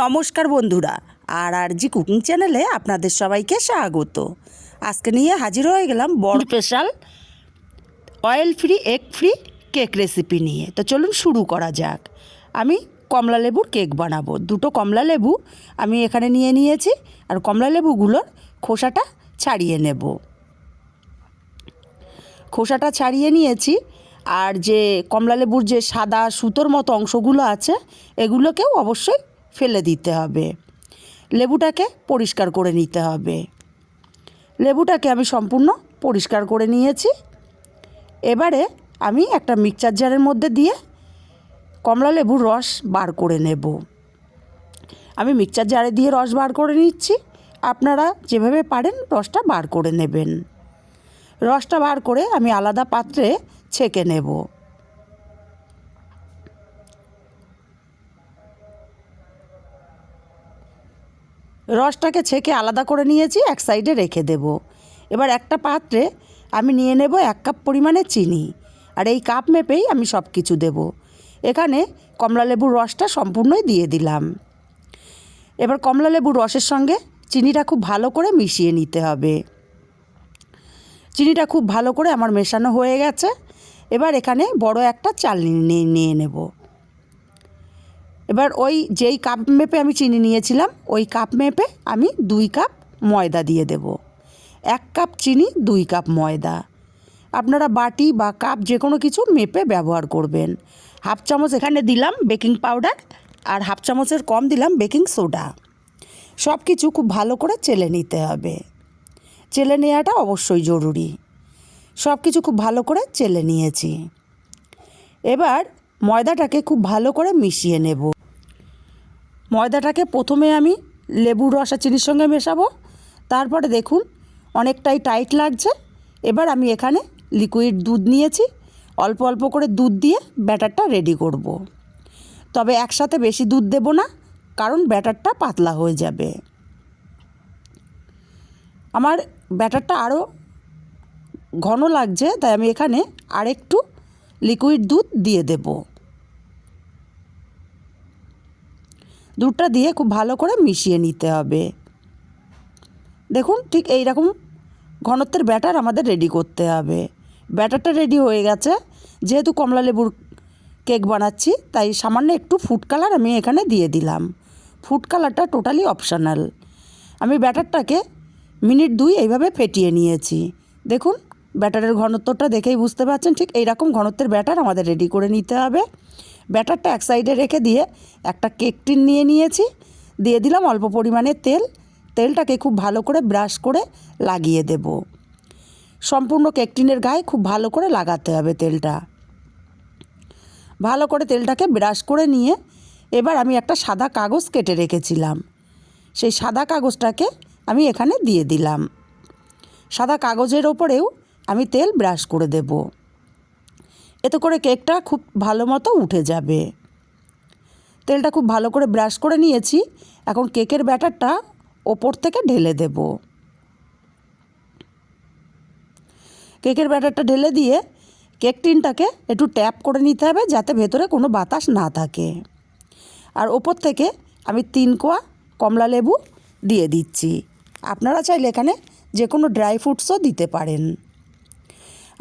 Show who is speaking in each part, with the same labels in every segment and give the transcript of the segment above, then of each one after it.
Speaker 1: নমস্কার বন্ধুরা, আর আর জি কুকিং চ্যানেলে আপনাদের সবাইকে স্বাগত। আজকে নিয়ে হাজির হয়ে গেলাম বড় special oil free egg free cake recipe নিয়ে। তো চলুন শুরু করা যাক। আমি কমলা লেবুর কেক বানাবো। দুটো কমলা লেবু আমি এখানে নিয়ে নিয়েছি, আর কমলা লেবুগুলোর খোসাটা ছাড়িয়ে নেব। খোসাটা ছাড়িয়ে নিয়েছি, আর যে কমলা লেবুর যে সাদা সুতোর মতো অংশগুলো আছে, এগুলোকেও অবশ্যই ফেলে দিতে হবে। লেবুটাকে পরিষ্কার করে নিতে হবে। লেবুটাকে আমি সম্পূর্ণ পরিষ্কার করে নিয়েছি। এবারে আমি একটা মিক্সচার জারের মধ্যে দিয়ে কমলা লেবুর রস বার করে নেব। আমি মিক্সচার জারে দিয়ে রস বার করে নিচ্ছি। আপনারা যেভাবে পারেন রসটা বার করে নেবেন। রসটা বার করে আমি আলাদা পাত্রে ছেঁকে নেব। রসটাকে ছেঁকে আলাদা করে নিয়েছি, এক সাইডে রেখে দেব। এবার একটা পাত্রে আমি নিয়ে নেব এক কাপ পরিমাণে চিনি আর এই কাপ মেপেই আমি সব কিছু দেব। এখানে কমলা লেবুর রসটা সম্পূর্ণই দিয়ে দিলাম। এবার কমলা লেবুর রসের সঙ্গে চিনিটা খুব ভালো করে মিশিয়ে নিতে হবে। চিনিটা খুব ভালো করে আমার মেশানো হয়ে গেছে। এবার এখানে বড় একটা চালনি নিয়ে নেব। এবার ওই যেই কাপ মেপে আমি চিনি নিয়েছিলাম, ওই কাপ মেপে আমি দুই কাপ ময়দা দিয়ে দেব। এক কাপ চিনি, দুই কাপ ময়দা। আপনারা বাটি বা কাপ যে কোনো কিছু মেপে ব্যবহার করবেন। হাফ চামচ এখানে দিলাম বেকিং পাউডার আর হাফ চামচের কম দিলাম বেকিং সোডা সব কিছু খুব ভালো করে চেলে নিতে হবে। চেলে নেওয়াটা অবশ্যই জরুরি। সব কিছু খুব ভালো করে চেলে নিয়েছি। এবার ময়দাটাকে খুব ভালো করে মিশিয়ে নেব। ময়দাটাকে প্রথমে আমি লেবুর রস আর চিনির সঙ্গে মেশাবো। তারপরে দেখুন, অনেকটাই টাইট লাগছে। এবার আমি এখানে লিকুইড দুধ নিয়েছি। অল্প অল্প করে দুধ দিয়ে ব্যাটারটা রেডি করব। তবে একসাথে বেশি দুধ দেব না, কারণ ব্যাটারটা পাতলা হয়ে যাবে। আমার ব্যাটারটা আরও ঘন লাগছে, তাই আমি এখানে আরেকটু লিকুইড দুধ দিয়ে দেব। দুধটা দিয়ে খুব ভালো করে মিশিয়ে নিতে হবে। দেখুন, ঠিক এই রকম ঘনত্বের ব্যাটার আমাদের রেডি করতে হবে। ব্যাটারটা রেডি হয়ে গেছে। যেহেতু কমলা লেবুর কেক বানাচ্ছি, তাই সামান্য একটু ফুড কালার আমি এখানে দিয়ে দিলাম। ফুড কালারটা টোটালি অপশনাল আমি ব্যাটারটাকে মিনিট দুই এইভাবে ফেটিয়ে নিয়েছি। দেখুন, ব্যাটারের ঘনত্বটা দেখেই বুঝতে পারছেন, ঠিক এইরকম ঘনত্বের ব্যাটার আমাদের রেডি করে নিতে হবে। ব্যাটারটা এক সাইডে রেখে দিয়ে একটা কেক টিন নিয়ে নিয়েছি। দিয়ে দিলাম অল্প পরিমাণে তেল। তেলটাকে খুব ভালো করে ব্রাশ করে লাগিয়ে দেব। সম্পূর্ণ কেক টিনের গায়ে খুব ভালো করে লাগাতে হবে তেলটা। ভালো করে তেলটাকে ব্রাশ করে নিয়ে এবার আমি একটা সাদা কাগজ কেটে রেখেছিলাম। সেই সাদা কাগজটাকে আমি এখানে দিয়ে দিলাম। সাদা কাগজের ওপরেও আমি তেল ব্রাশ করে দেব। এতে করে কেকটা খুব ভালো মতো উঠে যাবে। তেলটা খুব ভালো করে ব্রাশ করে নিয়েছি। এখন কেকের ব্যাটারটা ওপর থেকে ঢেলে দেব। কেকের ব্যাটারটা ঢেলে দিয়ে কেক টিনটাকে একটু ট্যাপ করে নিতে হবে যাতে ভেতরে কোনো বাতাস না থাকে। আর ওপর থেকে আমি তিন কোয়া কমলা লেবু দিয়ে দিচ্ছি। আপনারা চাইলে এখানে যে কোনো ড্রাই ফ্রুটসও দিতে পারেন।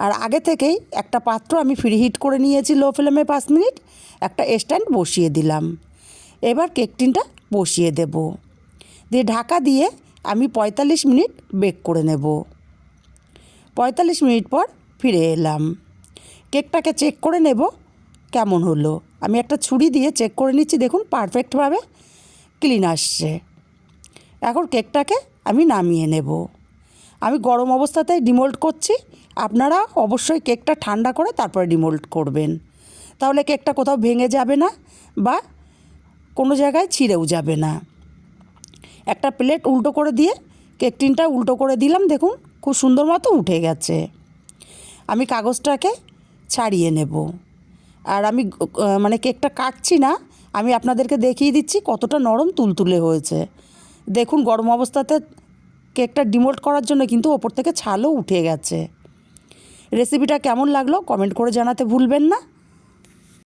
Speaker 1: আর আগে থেকেই একটা পাত্র আমি ফ্রি হিট করে নিয়েছি লো ফ্লেমে পাঁচ মিনিট, একটা স্ট্যান্ড বসিয়ে দিলাম। এবার কেক টিনটা বসিয়ে দেব। দিয়ে ঢাকা দিয়ে আমি পঁয়তাল্লিশ মিনিট বেক করে নেব। পঁয়তাল্লিশ মিনিট পর ফিরে এলাম। কেকটাকে চেক করে নেব, কেমন হলো? আমি একটা ছুরি দিয়ে চেক করে নিচ্ছি, দেখুন পারফেক্টভাবে ক্লিন আসছে। এখন কেকটাকে আমি নামিয়ে নেব। আমি গরম অবস্থাতেই ডিমোল্ড করছি। আপনারা অবশ্যই কেকটা ঠান্ডা করে তারপরে ডিমোল্ড করবেন। তাহলে কেকটা কোথাও ভেঙে যাবে না বা কোনো জায়গায় ছিঁড়েও যাবে না। একটা প্লেট উল্টো করে দিয়ে, কেক টিনটা উল্টো করে দিলাম, দেখুন খুব সুন্দর মতো উঠে গেছে। আমি কাগজটাকে ছাড়িয়ে নেব। আর আমি মানে কেকটা কাটছি না, আমি আপনাদেরকে দেখিয়ে দিচ্ছি কতটা নরম তুলতুলে হয়েছে। দেখুন গরম অবস্থাতে কেকটা ডিমোল্ট করার জন্য কিন্তু ওপর থেকে ছালও উঠে গেছে। রেসিপিটা কেমন লাগল কমেন্ট করে জানাতে ভুলবেন না।